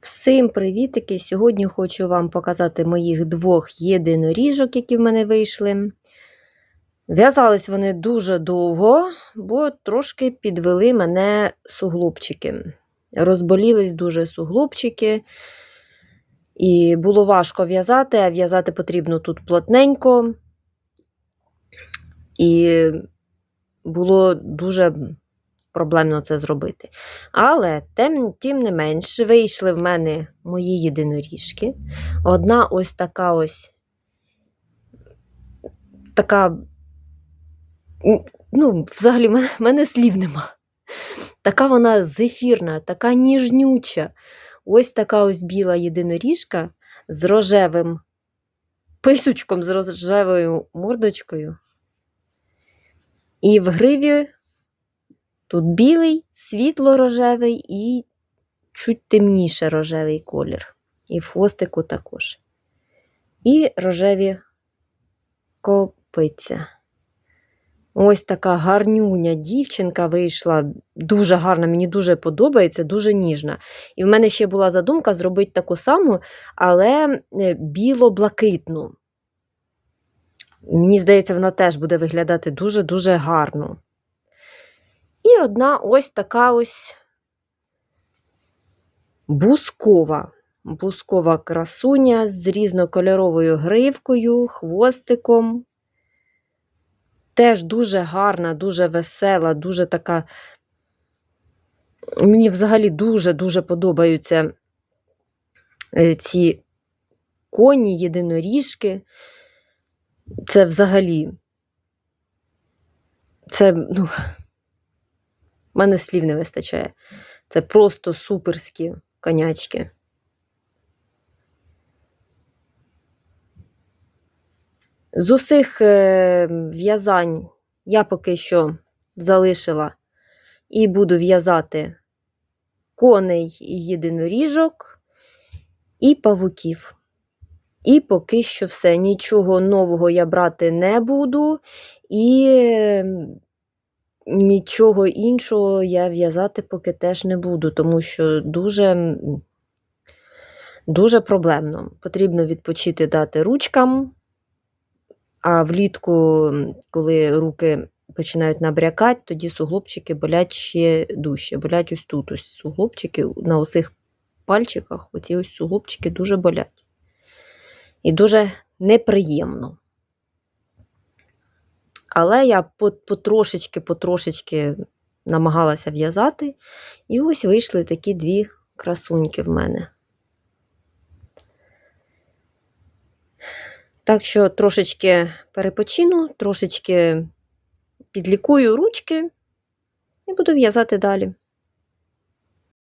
Всім привітики! Сьогодні хочу вам показати моїх двох єдиноріжок, які в мене вийшли. В'язались вони дуже довго, бо трошки підвели мене суглобчики. Розболілись дуже суглобчики, і було важко в'язати, а в'язати потрібно тут плотненько. І було дуже проблемно це зробити. Але тим, тим не менш, вийшли в мене мої єдиноріжки. Одна ось така ось така. Ну, взагалі, в мене, слів нема. Така вона зефірна, така ніжнюча. Ось така ось біла єдиноріжка з рожевим писочком, з рожевою мордочкою. І в гриві Тут білий, світло-рожевий і чуть темніше рожевий колір. І в хвостику також. І рожеві копиця. Ось така гарнюня дівчинка вийшла, дуже гарна, мені дуже подобається, дуже ніжна. І в мене ще була задумка зробити таку саму, але е, біло-блакитну. Мені здається, вона теж буде виглядати дуже-дуже гарно. І одна ось така ось бускова. Бускова красуня з різнокольоровою гривкою, хвостиком. Теж дуже гарна, дуже весела, дуже така. Мені взагалі дуже-дуже подобаються е, ці коні, єдиноріжки. Це взагалі. Це, ну, у мене слів не вистачає. Це просто суперські конячки. З усіх е, в'язань я поки що залишила і буду в'язати коней і єдиноріжок і павуків. І поки що все. Нічого нового я брати не буду. І ем, Нічого іншого я в'язати поки теж не буду, тому що дуже дуже проблемно. Потрібно відпочити дати ручкам, а влітку, коли руки починають набрякати, тоді суглобчики болять ще дужче. Болять ось тут ось суглобчики на усіх пальчиках, оці ось суглобчики дуже болять. І дуже неприємно. Але я потрошечки-потрошечки намагалася в'язати. І ось вийшли такі дві красуньки в мене. Так що трошечки перепочину, трошечки підлікую ручки і буду в'язати далі.